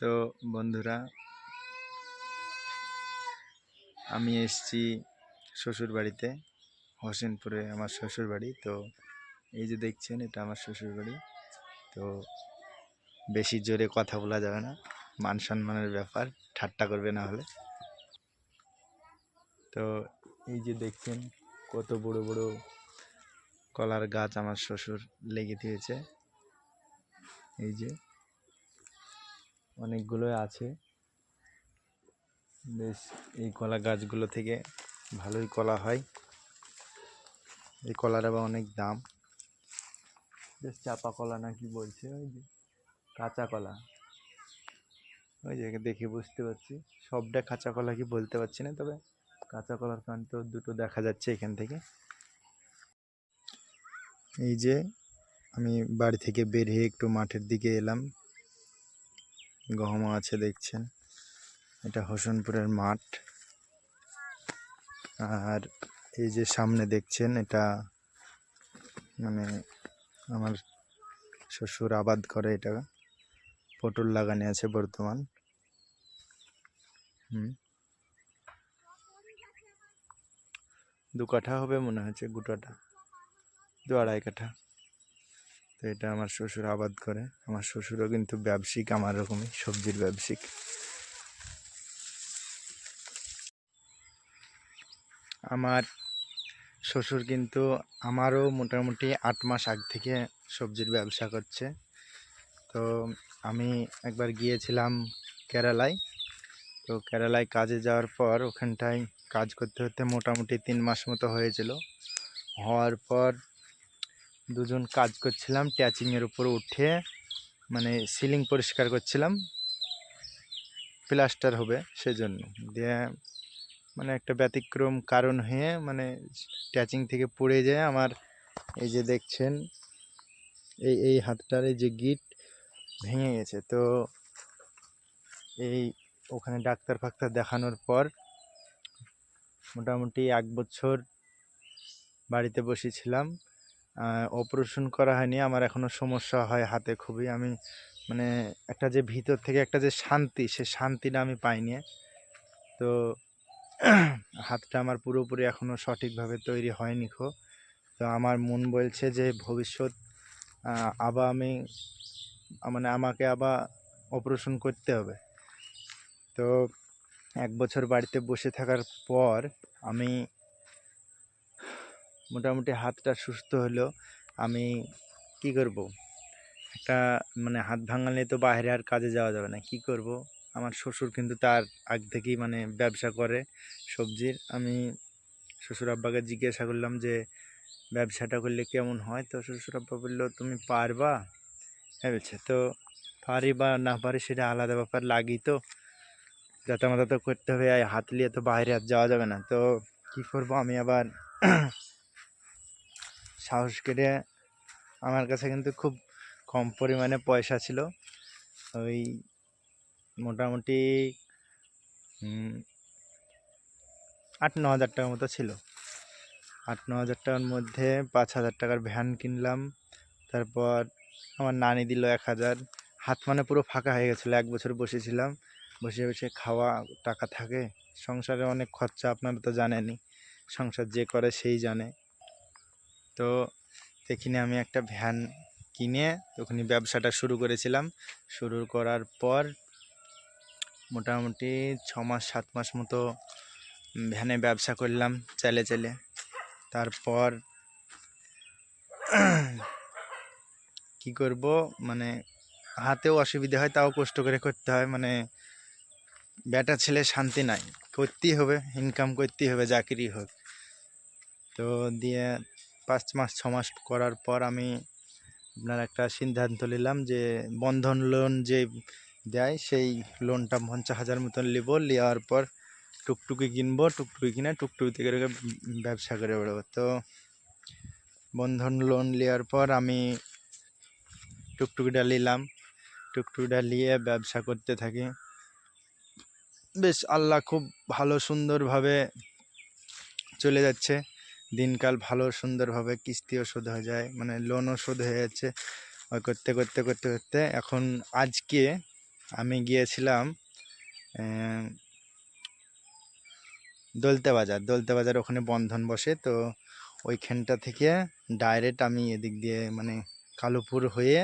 তো বন্ধুরা, আমি এসছি শ্বশুর বাড়িতে হোসেনপুরে আমার শ্বশুর বাড়ি তো এই যে দেখছেন, এটা আমার শ্বশুর বাড়ি তো বেশি জোরে কথা বলা যাবে না, মান সম্মানের ব্যাপার, ঠাট্টা করবে না হলে। তো এই যে দেখছেন, কত বড় বড় কলার গাছ আমার শ্বশুর লেগে দিয়েছে। এই যে অনেকগুলো আছে। বেশ, এই কলা গাছগুলো থেকে ভালোই কলা হয়। এই কলার আবার অনেক দাম। বেশ চাপা কলা নাকি বলছে, ওই যে কাঁচা কলা। ওই যে দেখে বুঝতে পারছি। সবটা কাঁচা কলা কি বলতে পারছি না, তবে কাঁচা কলার কান তো দুটো দেখা যাচ্ছে এখান থেকে। এই যে আমি বাড়ি থেকে বেরিয়ে একটু মাঠের দিকে এলাম। গহম আছে দেখছেন। এটা হোসেনপুরের মাঠ। আর এই যে সামনে দেখছেন, এটা মানে আমার শ্বশুর আবাদ করে এটা। পটল লাগানো আছে বর্তমান। হুম। দু কাঠা হবে মনে হচ্ছে, গোটাটা। দু আড়াই কাঠা। তো এটা আমার শ্বশুর আবাদ করে। আমার শ্বশুরও কিন্তু ব্যবসায়িক, আমার রকমই সবজির ব্যবসায়িক। আমার শ্বশুর কিন্তু আমারও মোটামুটি আট মাস আগ থেকে সবজির ব্যবসা করছে। তো আমি একবার গিয়েছিলাম কেরালায়। তো কেরালায় কাজে যাওয়ার পর ওখানটায় কাজ করতে করতে মোটামুটি তিন মাস মতো হয়েছিল। হওয়ার পর দুজন কাজ করছিলাম ট্যাচিংয়ের উপর উঠে মানে সিলিং পরিষ্কার করছিলাম। প্লাস্টার হবে সেজন্য। দিয়ে মানে একটা ব্যতিক্রম কারণ হয়ে মানে ট্যাচিং থেকে পড়ে যায় আমার। এই যে দেখছেন, এই এই হাতটার এই যে গিট ভেঙে গেছে। তো এই ওখানে ডাক্তার ফাক্তার দেখানোর পর মোটামুটি এক বছর বাড়িতে বসেছিলাম। অপারেশন করা হয়নি। আমার এখনও সমস্যা হয় হাতে খুবই। আমি মানে একটা যে ভিতর থেকে একটা যে শান্তি, সে শান্তিটা আমি পাইনি। তো হাতটা আমার পুরোপুরি এখনও সঠিকভাবে তৈরি হয়নি খো। তো আমার মন বলছে যে ভবিষ্যৎ আবার আমি মানে আমাকে আবার অপারেশন করতে হবে। তো এক বছর বাড়িতে বসে থাকার পর আমি মোটামুটি হাতটা সুস্থ হলো, আমি কি করব? একটা মানে হাত ভাঙালে তো বাইরে আর কাজে যাওয়া যাবে না, কি করব? আমার শ্বশুর কিন্তু তার আগ থেকেই মানে ব্যবসা করে সবজির। আমি শ্বশুর আব্বাকে জিজ্ঞাসা করলাম যে, ব্যবসাটা করলে কেমন হয়? তো শ্বশুর আব্বা বলল, তুমি পারবা? হ্যাঁ বলছে, তো পারি বা না পারি সেটা আলাদা ব্যাপার, লাগি তো। যাতে আমাদের তো করতে হবে, হাত নিয়ে তো বাইরে আর যাওয়া যাবে না। তো কি করব আমি আবার? সাহস কেটে আমার কাছে কিন্তু খুব কম পরিমাণে পয়সা ছিল। ওই মোটামুটি আট ন হাজার টাকার মতো ছিল। আট ন হাজার টাকার মধ্যে পাঁচ হাজার টাকার ভ্যান কিনলাম। তারপর আমার নানি দিল এক হাজার। হাত মানে পুরো ফাঁকা হয়ে গেছিল। এক বছর বসেছিলাম। বসে বসে খাওয়া, টাকা থাকে। সংসারে অনেক খরচা, আপনারা তো জানেনই। সংসার যে করে সেই জানে। তো এখানে আমি একটা ভ্যান কিনে ওখানে ব্যবসাটা শুরু করেছিলাম। শুরু করার পর মোটামুটি ছ মাস সাত মাস মতো ভ্যানে ব্যবসা করলাম চালে চালে। তারপর কি করব? মানে হাতেও অসুবিধা হয়, তাও কষ্ট করে করতে হয়। মানে বেটা ছেলে শান্তি নাই। করতেই হবে ইনকাম করতেই হবে, চাকরি হোক। তো দিয়ে পাঁচ মাস, ছ মাস করার পর আমি আপনার একটা সিদ্ধান্ত নিলাম যে বন্ধন লোন যে দেয় সেই লোনটা পঞ্চাশ হাজার মতন নেব। নেওয়ার পর টুকটুকি কিনবো, টুকটুকি কিনে টুকটুকি থেকে ব্যবসা করে বেরোবো তো বন্ধন লোন নেওয়ার পর আমি টুকটুকিটা নিলাম। টুকটুকিটা নিয়ে ব্যবসা করতে থাকি। বেশ, আল্লাহ খুব ভালো সুন্দরভাবে চলে যাচ্ছে। দিনকাল ভালো সুন্দরভাবে কিস্তিও শোধ হয়ে যায় মানে লোনও শোধ হয়ে যাচ্ছে ওই করতে করতে করতে করতে। এখন আজকে আমি গিয়েছিলাম দলতে বাজার। দলতে বাজার ওখানে বন্ধন বসে, তো ওইখানটা থেকে ডাইরেক্ট আমি এদিক দিয়ে মানে কালুপুর হয়ে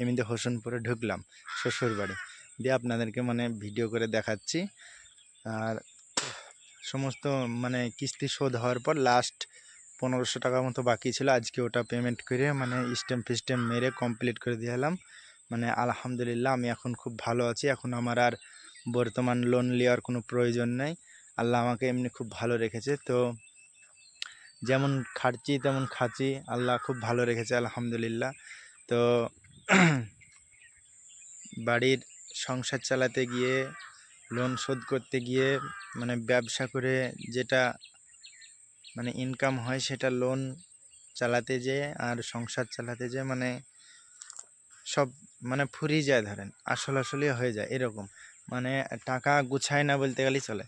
এমনিতে হোসেনপুরে ঢুকলাম শ্বশুর বাড়ি দিয়ে আপনাদেরকে মানে ভিডিও করে দেখাচ্ছি। আর সমস্ত মানে কিস্তি শোধ হওয়ার পর লাস্ট পনেরোশো টাকা মতো বাকি ছিল। আজকে ওটা পেমেন্ট করে মানে স্ট্যাম্প ফিস্ট্যাম্প মেরে কমপ্লিট করে দিয়ে এলাম। মানে আলহামদুলিল্লাহ আমি এখন খুব ভালো আছি। এখন আমার আর বর্তমান লোন নেওয়ার কোনো প্রয়োজন নেই। আল্লাহ আমাকে এমনি খুব ভালো রেখেছে। তো যেমন খাটছি, তেমন খাচ্ছি। আল্লাহ খুব ভালো রেখেছে আলহামদুলিল্লাহ। তো বাড়ির সংসার চালাতে গিয়ে লোন শোধ করতে গিয়ে মানে ব্যবসা করে যেটা মানে ইনকাম হয় সেটা লোন চালাতে যেয়ে আর সংসার চালাতে যেয়ে মানে সব মানে ফুরিয়ে যায় ধরেন, আসল আসলে হয়ে যায় এরকম। মানে টাকা গুছায় না বলতে গেলেই চলে।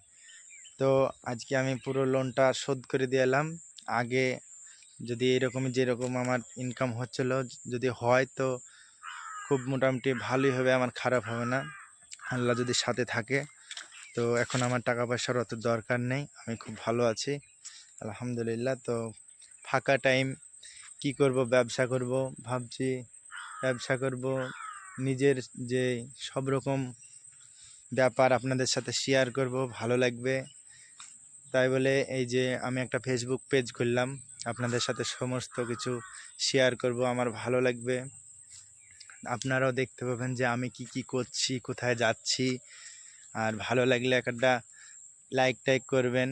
তো আজকে আমি পুরো লোনটা শোধ করে দিয়ে এলাম। আগে যদি এরকমই যেরকম আমার ইনকাম হচ্ছিল, যদি হয় তো খুব মোটামুটি ভালোই হবে, আমার খারাপ হবে না। আল্লাহ যদি সাথে থাকে, তো এখন আমার টাকা পয়সার অত দরকার নেই, আমি খুব ভালো আছি। আলহামদুলিল্লাহ, তো ফাঁকা টাইম কি করব, ব্যবসা করব, ভাবছি ব্যবসা করব। নিজের যে সব রকম ব্যাপার আপনাদের সাথে শেয়ার করব, ভালো লাগবে। তাই বলে এই যে আমি একটা ফেসবুক পেজ খুললাম, আপনাদের সাথে সমস্ত কিছু শেয়ার করব, আমার ভালো লাগবে। আপনারাও দেখতে পাবেন যে আমি কি কি করছি, কোথায় যাচ্ছি, আর ভালো লাগলে একটা লাইক টাইক করবেন।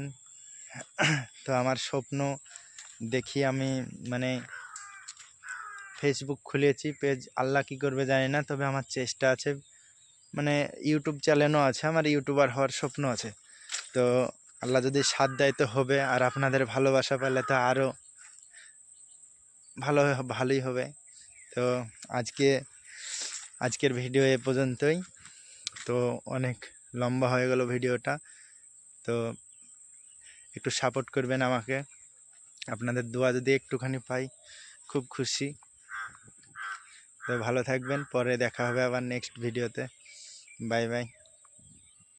তো আমার স্বপ্ন দেখি আমি মানে ফেসবুক খুলেছি পেজ আল্লাহ কি করবে জানি না, তবে আমার চেষ্টা আছে। মানে ইউটিউব চ্যানেলও আছে, আমার ইউটিউবার হওয়ার স্বপ্ন আছে। তো আল্লাহ যদি সাথ দেয় তো হবে আর আপনাদের ভালোবাসা পেলে তো আরও ভালো, ভালোই হবে। তো আজকে, আজকের ভিডিও এ পর্যন্তই। তো অনেক লম্বা হয়ে গেল ভিডিওটা। তো একটু সাপোর্ট করবেন আমাকে। আপনাদের দোয়া যদি একটুখানি পাই, খুব খুশি। তো ভালো থাকবেন, পরে দেখা হবে আবার নেক্সট ভিডিওতে বাই বাই